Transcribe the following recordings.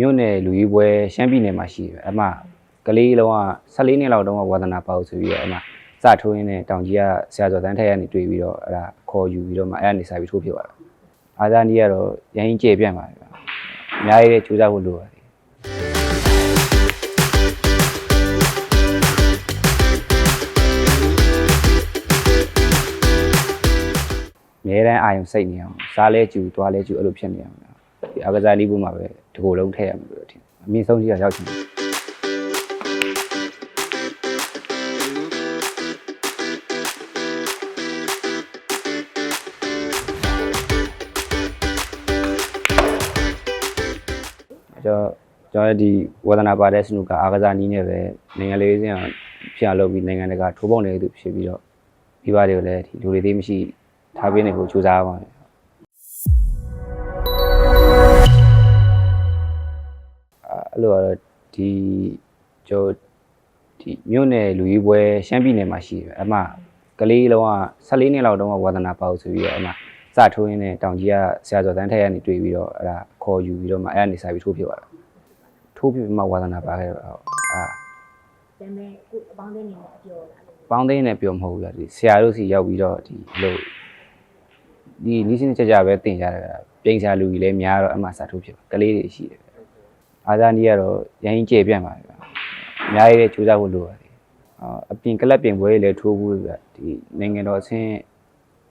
လူကြီးပွဲရှမ်းပြည်နယ်မှာရှိတယ်အမှကလေးလုံးက14နှစ်လောက်တုန်းကဝါသနာပါလို့ဆိုပြီးတော့အမှစထိုးရင်းနဲ့တောင်ကြီးကဆရာကျော်တန်းထက်ကနေတွေ့ပြီးတော့အဲ့ဒါခေါ်ယူပြီးတော့မှအဲ့ဒါနေစာပြီးထိုးဖြစ်သွားတာအာဇာနီကတော့ရရင်ကျေပြန့်ပါတယ်ဗျာအများကြီးကြိုးစားဖို့လိုပါတယ်အများတန်းအာယုံစိတ်နေအောင်စားလဲကျူသွားလဲကျူအဲ့လိုဖြစ်နေအောင်နော် ဒီအကစားလေးဘူးမှာပဲဒီကိုယ်လုံးထည့်ရမှာလို့ထင်အမြင့်ဆုံးကြီးကရောက်ချင်တယ်ကျွန်တော်ကျွန်တော်ဒီဝါသနာပါတဲ့စနုကအာကစားနီးနဲ့ပဲနိုင်ငံလေးစင်အောင်ဖျားလုပ်ပြီးနိုင်ငံတကာထိုးပေါက်နေသူဖြစ်ပြီးတော့ဒီပါတွေကိုလည်းဒီလူတွေသေးမရှိထားပေးနေဖို့ကြိုးစားပါမယ် အဲ့လိုကတော့ဒီကျွန်တော်ဒီမြို့နယ်လူကြီးပွဲရှမ်းပြည်နယ်မှာရှိတယ်အမှကလေးလုံးက14နှစ်လောက်တုန်းကဝါသနာပါလို့ဆိုပြီးတော့အမှစထိုးရင်းနဲ့တောင်ကြီးကဆရာကျော်တန်းထက်ကနေတွေ့ပြီးတော့အဲ့ဒါခေါ်ယူပြီးတော့မှအဲ့ဒါနေစာပြီးထိုးဖြစ်သွားတာထိုးဖြစ်ပြီးမှဝါသနာပါခဲ့တော့ဟုတ်အာဒါပေမဲ့ခုအပေါင်းအသင်းနေနဲ့အပြောလာလို့ပေါင်းသိန်းနဲ့ပြောမဟုတ်ဘူးလားဒီဆရာတို့စီရောက်ပြီးတော့ဒီလို့ဒီနီးစင်းကြကြပဲတင်ကြတယ်ပြင်ဆရာလူကြီးလည်းများတော့အမှစာထိုးဖြစ်ပါကလေးတွေရှိတယ် အာဇာနီကတော့ရရင်ကျေပြန့်ပါတယ်ဗျာအများကြီးကြိုးစားဖို့လိုပါတယ်အော်အပြင်ကလပ်ပြင်ပွဲတွေလည်းထိုးဘူးဗျာဒီနိုင်ငံတော်အဆင့်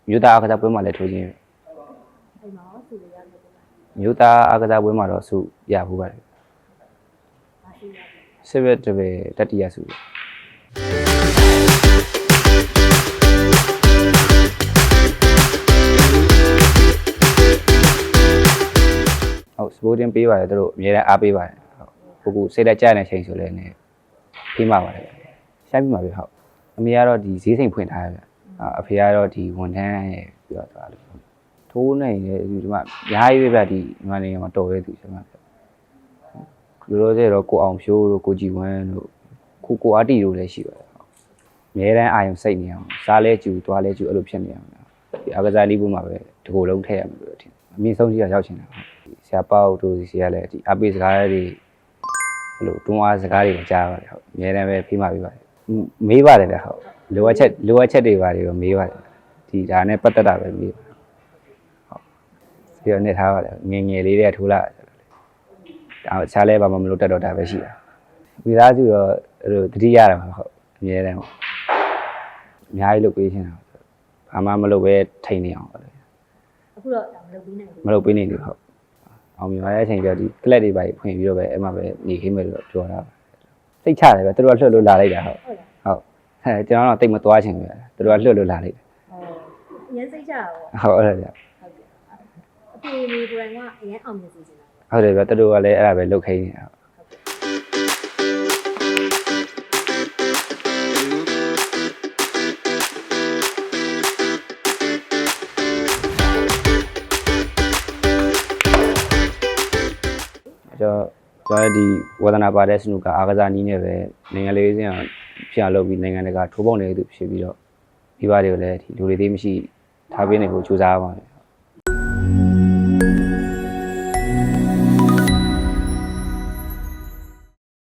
မြို့သားအားကစားပွဲမှာလည်းထိုးခြင်းအဲ့မှာဆူရရတယ်ပေါ့လားမြို့သားအားကစားပွဲမှာတော့ဆုရဖို့ပါတယ်ဒါရှိရတယ်စစ်ဘက်တပယ်တတိယဆုဗျာဟုတ်စပို တင်ပေးပါတယ်သူတို့အများအားအားပေးပါတယ်ဟုတ်ကိုကူစိတ်သက်ကြတဲ့ချိန်ဆိုလဲနေပြီးမှပါတယ်ရှမ်းပြီးမှပြီဟုတ်အမေကတော့ဒီဈေးစိမ်ဖွင့်ထားရဗျအာအဖေကတော့ဒီဝန်ထမ်းရဲ့ပြီးတော့သွားလို့ထိုးနေတယ်ဒီမှာအများကြီးပဲဗျဒီညီမနေမှာတော်ရဲသူကျွန်မလူလိုစေတော့ကိုအောင်ဖြိုးတို့ကိုကြည်ဝမ်းတို့ကိုကိုအာတီတို့လည်းရှိပါတယ်ဟုတ်အများတန်းအာယုံစိတ်နေအောင်စားလဲကျူသွားလဲကျူအဲ့လိုဖြစ်နေအောင်ဒီအကစားလေးဘူးမှာပဲဒီကိုယ်လုံးထည့်ရမှာလို့ထင်အမြင့်ဆုံးကြီးကရောက်ချင်တာဟုတ် ဆရာပေါက်တို့စီကလည်းဒီအပိစကားတွေအဲ့လိုတွန်းအားစကားတွေကြားပါတယ်ဟုတ်အများတန်းပဲဖိမပေးပါတယ်မေးပါတယ်ဗျဟုတ်လိုအပ်ချက်လိုအပ်ချက်တွေပါတယ်တော့မေးပါတယ်ဒီဒါနဲ့ပတ်သက်တာပဲမေးပါတယ်ဟုတ်ပြီးတော့နေထားပါတယ်ငယ်ငယ်လေးတွေကထိုးလာတယ်ဒါချားလဲဘာမှမလုပ်တတ်တော့တာပဲရှိတာမိသားစုတော့အဲ့လိုတတိရတာမှာဟုတ်အများတန်းဟုတ်အများကြီးလုပ်ပေးရှင်တာဘာမှမလုပ်ပဲထိန်နေအောင်ဟုတ်အခုတော့ဒါမလုပ်ပြီးနိုင်ဘူးမလုပ်ပေးနေလို့ဟုတ် အောင်မြင်ပါတဲ့အချိန်ကျတော့ဒီကလပ်တွေပါဖွင့်ပြီးတော့ပဲအဲ့မှာပဲနေခင်းမယ်လို့ပြောတာစိတ်ချတယ်ပဲသူတို့ကလှုပ်လို့လာလိုက်တာဟုတ်ဟုတ်လားဟုတ်အဲကျွန်တော်တော့တိတ်မသွားချင်ဘူးဗျသူတို့ကလှုပ်လို့လာလိုက်တယ်ဟောအရင်စိတ်ချတာပေါ့ဟုတ်အဲ့ဒါဗျဟုတ်ကဲ့အဖေနေကိုယ်တိုင်ကအရင်အောင်မြင်စေချင်တာပေါ့ဟုတ်တယ်ဗျသူတို့ကလည်းအဲ့ဒါပဲလှုပ်ခိုင်းနေတာဟုတ် ကျွန်တော်ကျွန်တော်ဒီဝါသနာပါတဲ့စနုကအာကစားနီးနဲ့ပဲနိုင်ငံလေးစင်အောင်ဖျားလုပ်ပြီးနိုင်ငံတကာထိုးပေါက်နေသူဖြစ်ပြီးတော့ဒီပါတွေကိုလည်းဒီလူတွေသေးမရှိထားပေးနေဖို့ကြိုးစားပါမယ်